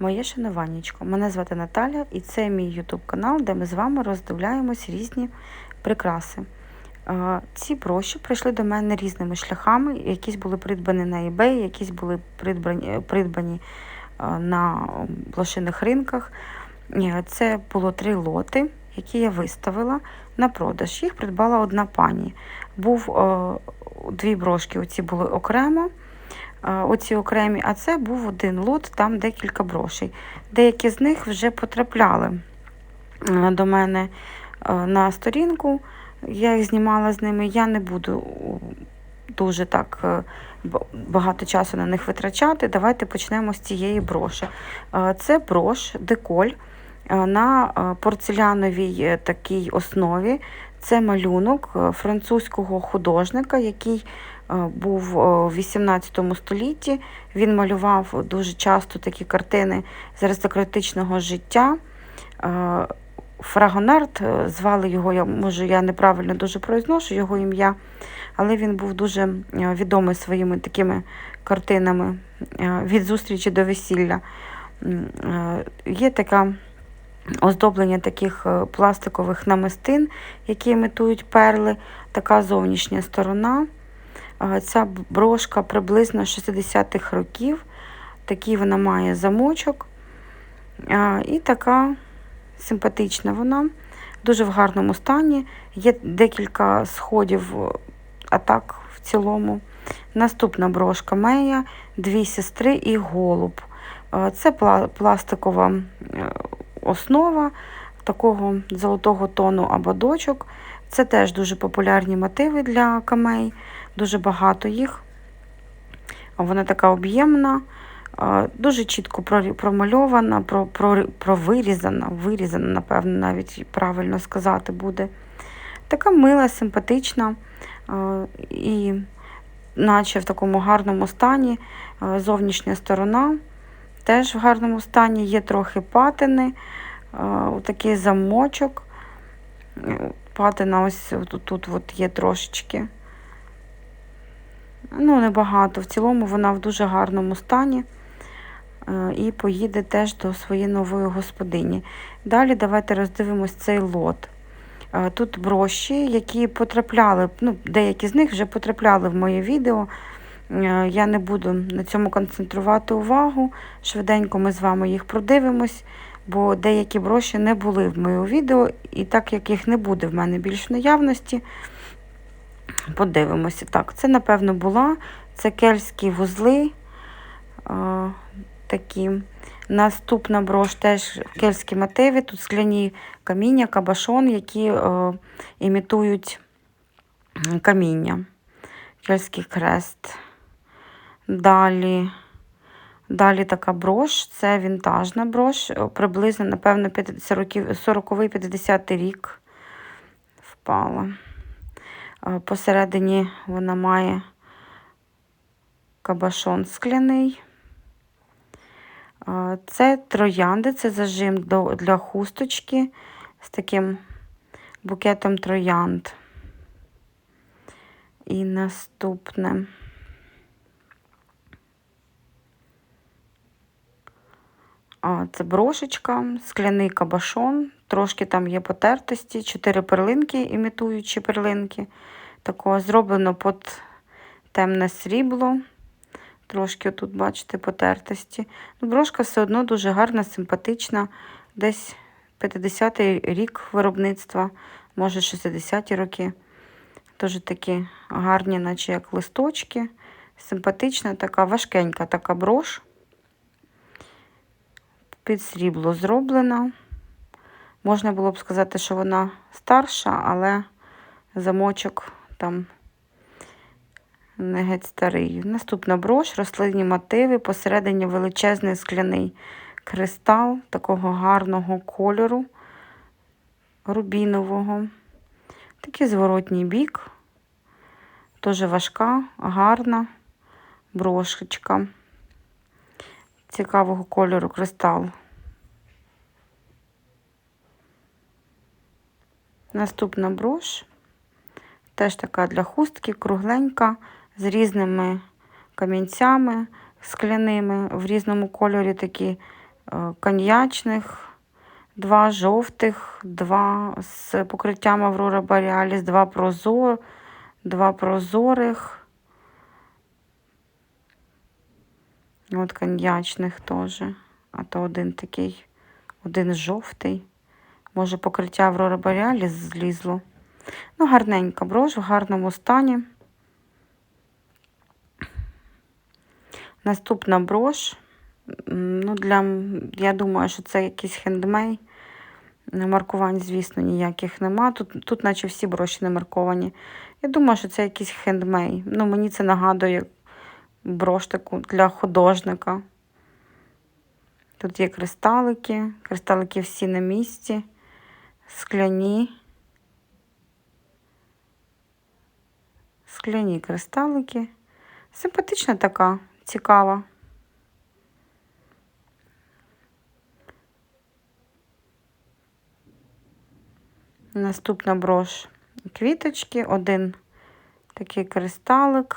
Моє шануваннячко. Мене звати Наталя і це мій ютуб канал, де ми з вами роздивляємось різні прикраси. Ці броші прийшли до мене різними шляхами. Якісь були придбані на eBay, якісь були придбані, придбані на блошиних ринках. Це було три лоти, які я виставила на продаж. Їх придбала одна пані. Був дві брошки, оці були окремо. Оці окремі, а це був один лот, там декілька брошей. Деякі з них вже потрапляли до мене на сторінку. Я їх знімала з ними. Я не буду дуже так е, багато часу на них витрачати. Давайте почнемо з цієї броші. Це брош деколь на порцеляновій е, такій основі. Це малюнок е, французького художника, який був е, в 18 столітті. Він малював дуже часто такі картини з аристократичного життя. Е, Фрагонард е, звали його, я, може, я неправильно дуже произношу його ім'я, але він був дуже е, відомий своїми такими картинами е, від зустрічі до весілля. Е, Є таке оздоблення таких е, пластикових намистин, які імітують перли, така зовнішня сторона. Ця брошка приблизно 60-х років. Такий вона має замочок. І така симпатична вона, дуже в гарному стані. Є декілька сходів, е, а так в цілому. Наступна брошка Мея, дві сестри і голуб. Це пластикова е, основа такого золотого тону ободочок. Це теж дуже популярні мотиви для камей, дуже багато їх. Вона така об'ємна, е, дуже чітко промальована, про, про, провирізана, вирізана, напевно, навіть правильно сказати буде. Така мила, симпатична е, і наче в такому гарному стані. Е, Зовнішня сторона теж в гарному стані, є трохи патини, такий замочок. Патина ось тут, тут от є трошечки. Ну, небагато. В цілому вона в дуже гарному стані е, і поїде теж до своєї нової господині. Далі давайте роздивимось цей лот. Е, Тут броші, які потрапляли, ну, деякі з них вже потрапляли в моє відео. Е, Я не буду на цьому концентрувати увагу. Швиденько ми з вами їх продивимось, бо деякі броші не були в моєму відео, і так як їх не буде в мене більш в наявності, подивимося. Так, це, напевно, була. Це кельтські вузли. е, Такі. Наступна брош теж кельтські мотиви. Тут скляні каміння, кабашон, які е, імітують каміння. Кельтський хрест. Далі, далі така брош, це вінтажна брош, е, приблизно, напевно, 40-50 рік впала. Посередині вона має кабашон скляний. Це троянди, це зажим для хусточки з таким букетом троянд. І наступне. Це брошечка, скляний кабашон, трошки там є потертості, чотири перлинки, імітуючі перлинки. Такого зроблено під темне срібло. Трошки тут, бачите, потертості. Ну, брошка все одно дуже гарна, симпатична. Десь 50-й рік виробництва, може 60-ті роки. Дуже такі гарні, наче як листочки. Симпатична, така важкенька така брош. Під срібло зроблена. Можна було б сказати, що вона старша, але замочок там не геть старий. Наступна брош, рослинні мотиви, посередині величезний скляний кристал такого гарного кольору, рубінового. Такий зворотній бік. Дуже важка, гарна брошечка. Цікавого кольору кристал. Наступна брош. Теж така для хустки, кругленька, з різними камінцями скляними, в різному кольорі такі е, коньячних, два жовтих, два з покриттям Аврора Borealis, два прозор, два прозорих. От коньячних теж. А то один такий, один жовтий. Може, покриття Аврора Borealis злізло. Ну, гарненька брош в гарному стані. Наступна брош. Ну, для, я думаю, що це якийсь хендмей. Маркувань, звісно, ніяких нема. Тут, тут наче всі броші не марковані. Я думаю, що це якийсь хендмей. Ну, мені це нагадує брош таку для художника. Тут є кристалики. Кристалики всі на місці. Скляні. Скляні кристалики. Симпатична така, цікава. Наступна брош квіточки, один такий кристалик.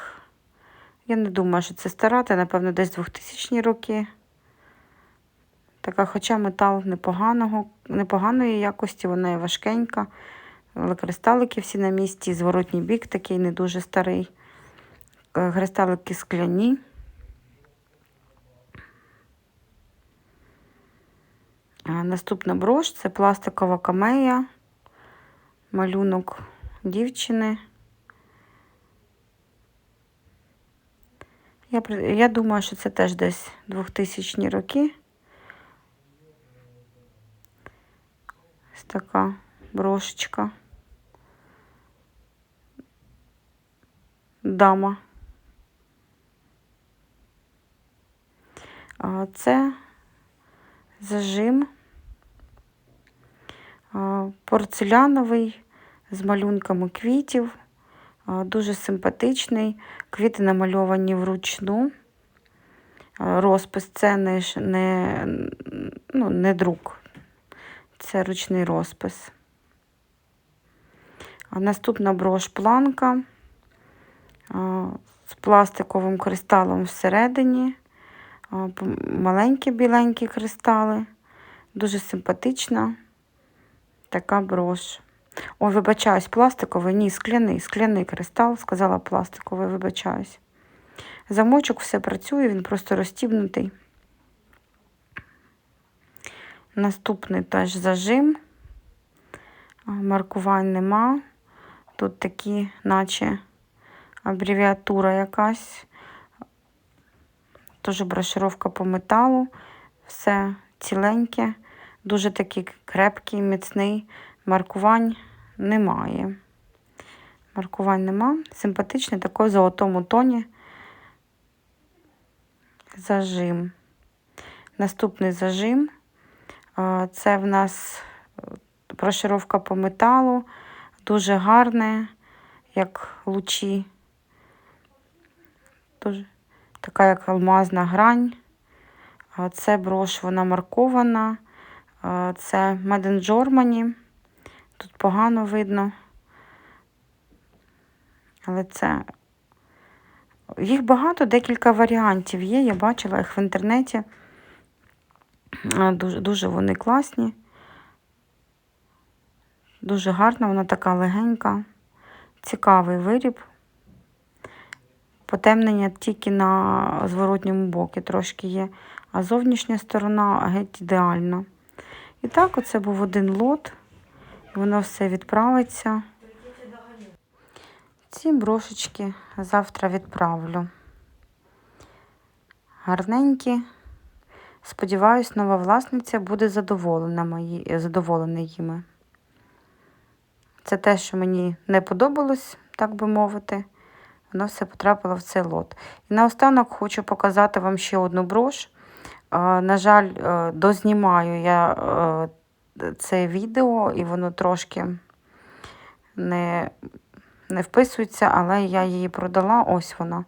Я не думаю, що це стара, це, напевно, десь 2000 роки. Така, хоча метал непоганого, непоганої якості, вона і важкенька. Але кристалики всі на місці, зворотній бік такий не дуже старий. Е, Кристалики скляні. Наступна брош це пластикова камея, малюнок дівчини. Я, я думаю, що це теж десь 2000 роки. Ось така брошечка. Дама. Це зажим порцеляновий з малюнками квітів. Дуже симпатичний. Квіти намальовані вручну. Розпис це не, не, ну, не друк. Це ручний розпис. Наступна брош планка з пластиковим кристалом всередині. Маленькі біленькі кристали. Дуже симпатична така брош. Ой, вибачаюсь, пластиковий, ні, скляний, скляний кристал, сказала пластиковий, вибачаюсь. Замочок все працює, він просто розстібнутий. Наступний теж зажим. Маркувань нема. Тут такі, наче абревіатура якась. Теж брошировка по металу. Все ціленьке, дуже такий крепкий, міцний. Маркувань немає. Маркувань нема. Симпатичний, такий в золотому тоні. Зажим. Наступний зажим. Це в нас е, брошировка по металу. Дуже гарне, як лучі. Дуже така, як алмазна грань. Це брош, вона маркована. Це in Germany. Тут погано видно. Але це. Їх багато, декілька варіантів є. Я бачила їх в інтернеті. Дуже, дуже вони класні. Дуже гарна, вона така легенька. Цікавий виріб. Потемнення тільки на зворотньому боці трошки є, а зовнішня сторона геть ідеальна. І так, оце був один лот. Воно все відправиться. Ці брошечки завтра відправлю. Гарненькі. Сподіваюсь, нова власниця буде задоволена, мої, задоволена їми. Це те, що мені не подобалось, так би мовити. Воно все потрапило в цей лот. І наостанок хочу показати вам ще одну брош. На жаль, е, дознімаю я е, це відео, і воно трошки не, не вписується, але я її продала. Ось вона.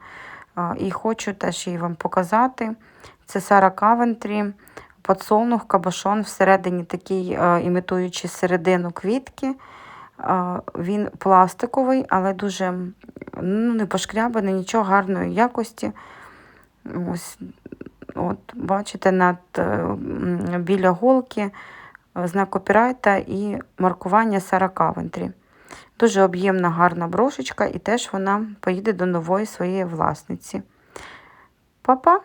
І хочу теж її вам показати. Це Сара Кавентрі, подсолнух, кабашон, всередині такий, е, імітуючи середину квітки. Е, Він пластиковий, але дуже ну, не пошкрябаний, нічого гарної якості. Ось От, бачите, над, е, біля голки знак копірайта і маркування Сара Кавентрі. Дуже об'ємна, гарна брошечка, і теж вона поїде до нової своєї власниці. Па-па!